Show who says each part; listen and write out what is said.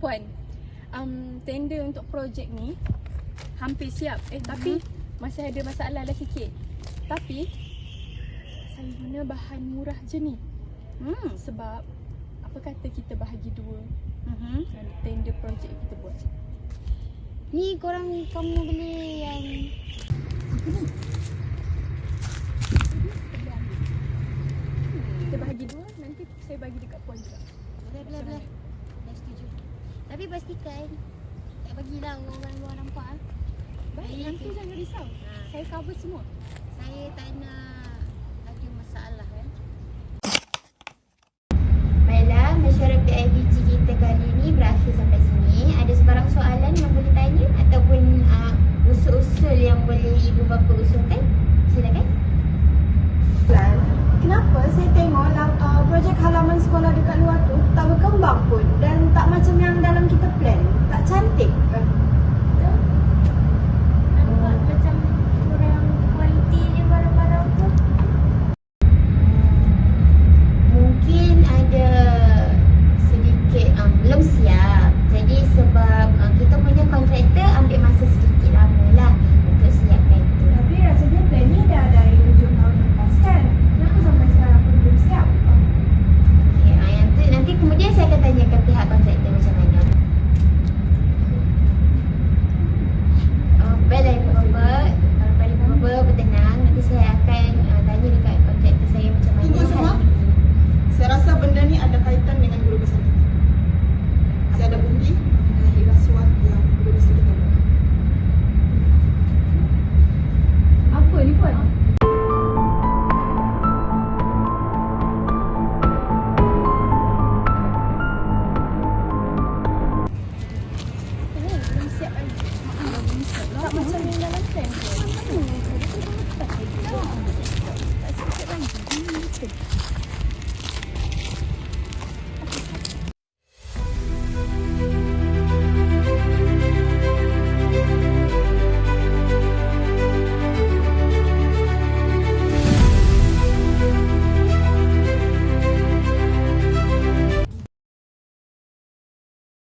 Speaker 1: Puan, um, tender untuk projek ni hampir siap. Eh, tapi masih ada masalah lah sikit. Tapi, saya guna bahan murah je ni.
Speaker 2: Hmm.
Speaker 1: Sebab, apa kata kita bahagi dua
Speaker 2: Mhm.
Speaker 1: dan tender projek kita buat.
Speaker 2: Ni korang kamu beli yang Kita
Speaker 1: bahagi dua, nanti saya bagi dekat puan juga.
Speaker 2: boleh boleh boleh. Dah setuju. Tapi pastikan Tak bagilah orang-orang luar nampak ah.
Speaker 1: Baik, Baik. yang tu jangan risau ha. Saya cover semua
Speaker 2: Saya tak nak ada masalah eh. kan? Baiklah, mesyuarat PIBG kita kali ini berakhir sampai sini Ada sebarang soalan yang boleh tanya Ataupun uh, usul-usul yang boleh ibu bapa usulkan Silakan
Speaker 3: Kenapa saya tengok uh, projek halaman sekolah dekat luar tu tak berkembang pun dan tak macam yang
Speaker 2: saya akan pihak konsep
Speaker 1: Thank you.